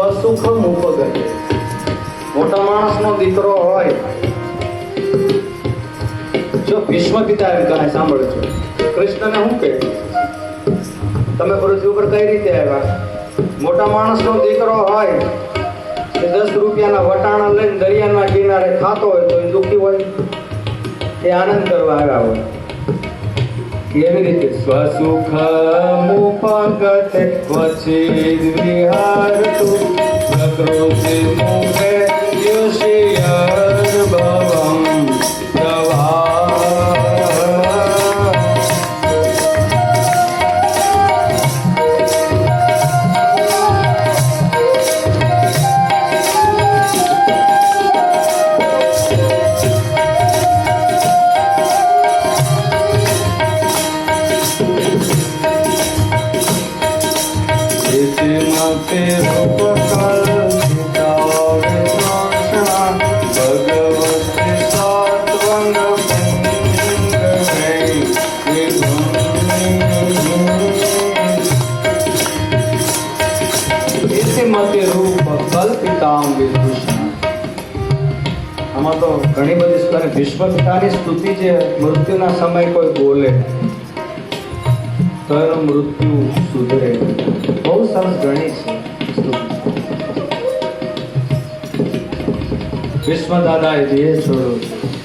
સ્વસુખમ ઉપગજે મોટા માણસનો દીકરો હોય, જો ભીષ્મ પિતા એમ કહે સાંભળજો કૃષ્ણને શું કહે, તમે પૃથ્વી ઉપર કઈ રીતે આવ્યા? મોટા માણસનો દીકરો હોય, એ દસ રૂપિયાના વટાણા લઈને દરિયાના કિનારે ખાતો હોય, તો એ દુઃખી હોય? એ આનંદ કરવા આવ્યા હોય. કેવી રીતે સ્વસુખ મુપગત ક્વચિદ વિહારતુ પ્રકૃતિ મુખે આમાં તો ઘણી બધી સ્તરે ભીષ્મ સ્તુતિ છે મૃત્યુના સમય કોઈ બોલે તો એનું મૃત્યુ સુધરે બહુ સરસ ગણી છે ભીષ્મ દાદાએ જે છોડો.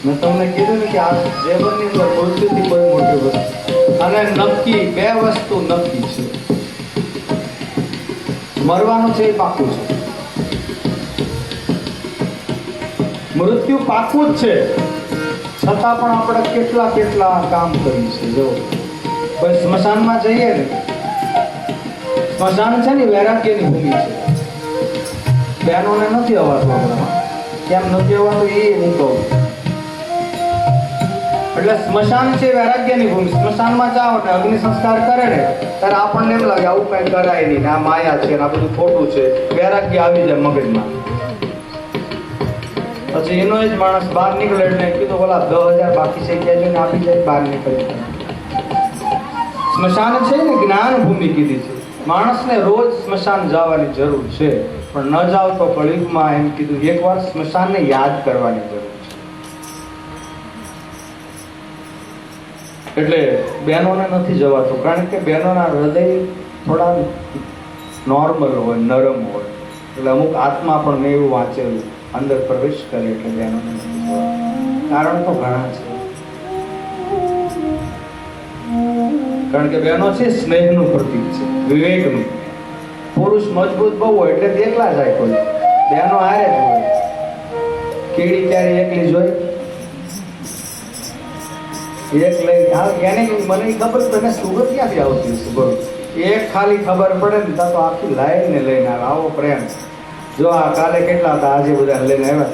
મેં તમને કીધું ને કે આ જીવનની અંદર મૃત્યુથી કોઈ મોટી વસ્તુ. અને નક્કી, બે વસ્તુ નક્કી છે. મરવાનું છે એ પાકું છે. મૃત્યુ પાકું જ છે. છતાં પણ આપણે કેટલા કેટલા કામ કરીએ છીએ જો. કોઈ સ્મશાનમાં જઈએ ને સ્મશાન છે ને વૈરાગ્યની ભૂમિ છે. બહેનોને નથી અવાતું આપણામાં. કેમ નથી અવાતું એ હું કહું. એટલે સ્મશાન છે વૈરાગ્યની ભૂમિ. સ્મશાનમાં જાઓ ને અગ્નિ સંસ્કાર કરે ને, ત્યારે આપણને એમ લાગે આવું કઈ કરાય નહીં આ માયા છે આ બધું ખોટું છે. વૈરાગ્ય આવી જાય મગજમાં. પછી એનો જ માણસ બહાર નીકળે એટલે કીધું બોલા દસ હજાર બાકી છે, કે આપી જાય બહાર નીકળે. સ્મશાન છે ને જ્ઞાન ભૂમિ કીધી છે. માણસને રોજ સ્મશાન જવાની જરૂર છે, પણ ન જાવ તો કળિયુગમાં એમ કીધું, એકવાર સ્મશાનને યાદ કરવાની જરૂર છે. એટલે બહેનોને નથી જવાતું, કારણ કે બહેનોના હૃદય થોડા નોર્મલ હોય, નરમ હોય. એટલે અમુક આત્મા પણ મેં એવું વાંચેલું, અંદર પ્રવેશ કરે એટલે બહેનોને કારણ તો ઘણા છે. કારણ કે બહેનો છે, સ્નેહનું પ્રતીક છે, વિવેકનું. પુરુષ મજબૂત બહુ હોય એટલે એકલા જાય કોઈ બહેનો હારે જ હોય. કીડી ક્યારે એકલી જોઈ એક લઈ હા એને મને ખબર તને સુગર ક્યાંથી આવતી હશે? બોલો. એક ખાલી ખબર પડે ને તો આખી લાઈફ ને લઈને આવે, આવો પ્રેમ. જો આ કાલે કેટલા હતા, આજે બધા લઈને આવ્યા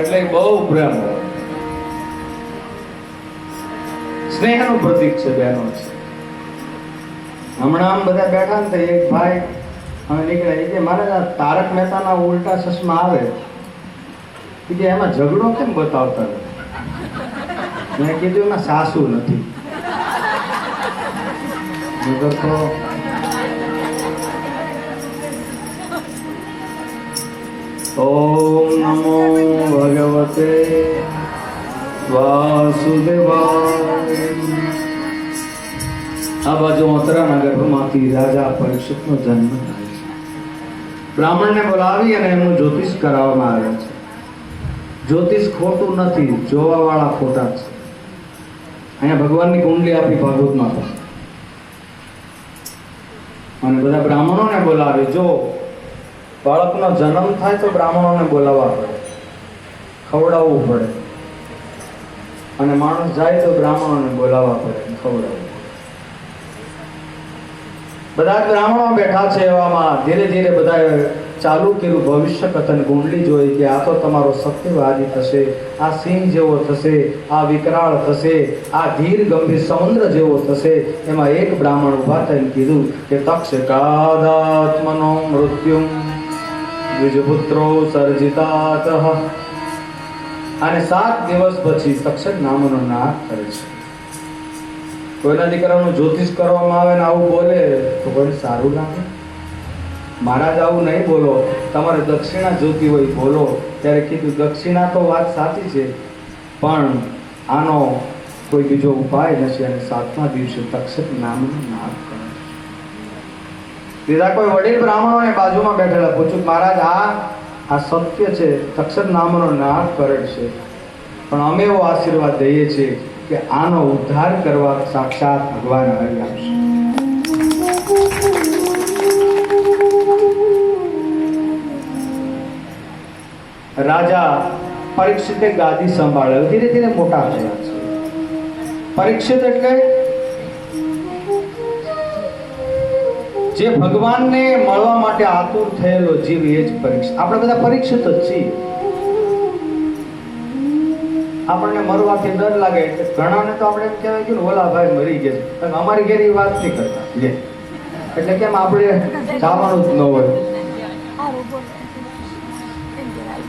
એટલે બહુ પ્રેમ હોય. સ્નેહનું પ્રતીક છે બહેનો હમણાં બધા બેઠા ને એક ભાઈ હવે નીકળે કે મારે તારક મહેતાના ઉલટા ચશ્મા આવે. કે એમાં ઝઘડો કેમ બતાવતા મેં કીધું એમાં સાસુ નથી. તો ઓમ નમો ગર્ભમાંથી રાજા પરીક્ષિતનો જન્મ થાય છે. બ્રાહ્મણને બોલાવી અને એમનું જ્યોતિષ કરાવવામાં આવે છે. જ્યોતિષ ખોટું નથી, જોવાવાળા ખોટા છે. અહીંયા ભગવાનની કુંડલી આપી ભાગવતમાં પણ અને બધા બ્રાહ્મણોને બોલાવી, જો બાળકનો જન્મ થાય તો બ્રાહ્મણોને બોલાવવા પડે. ખવડાવવું પડે. અને માણસ જાય તો બ્રાહ્મણોને બોલાવવા પડે, ખવડાવવું. બધા બ્રાહ્મણો બેઠા છે એવામાં. ધીરે ધીરે બધાએ ચાલુ કર્યું. ભવિષ્ય કથન ગુંડલી જોઈ કે આ તો તમારો સત્યવાદી થશે. આ સિંહ જેવો થશે. આ વિકરાળ થશે. આ ધીર ગંભીર સમુદ્ર જેવો થશે. એમાં એક બ્રાહ્મણ ઊભા થઈને કીધું કે તક્ષ કાદાત્મનો મૃત્યુ. દ્વિજપુત્રો સર્જિતાત. અને સાત દિવસ પછી તક્ષક નામનો નાશ કરે છે. કોઈના દીકરાનું જ્યોતિષ કરવામાં આવે ને આવું બોલે, તો કોઈ સારું લાગે? મહારાજ આવું નહીં બોલો. તમારે દક્ષિણા જોતી હોય, બોલો. ત્યારે કીધું, દક્ષિણા તો વાત સાચી છે, પણ આનો કોઈ બીજો ઉપાય નથી. અને સાતમા દિવસે તક્ષક નામનું નામ કરે બીજા કોઈ વડીલ બ્રાહ્મણોને બાજુમાં બેઠેલા પૂછ્યું, મહારાજ, આ આ સત્ય છે, તક્ષક નામનો નાગ કરે છે. પણ અમે એવો આશીર્વાદ દઈએ છીએ કે આનો ઉદ્ધાર કરવા સાક્ષાત ભગવાન હરિ આપશે રાજા પરીક્ષિતે ગાદી સંભાળ્યો ધીરે ધીરે મોટા થયા છે. પરીક્ષિત એટલે જે ભગવાનને મળવા માટે આતુર થયેલો જીવ એ જ પરીક્ષિત. આપણે બધા પરીક્ષિત જ છીએ. આપણને મરવાથી ડર લાગે એટલે ઘણાને તો આપણે એમ કહેવાય કે ઓલા ભાઈ મરી ગયા પણ અમારી ઘેર વાત નહીં કરતા. એટલે કેમ આપણે જવાનું જ ન હોય?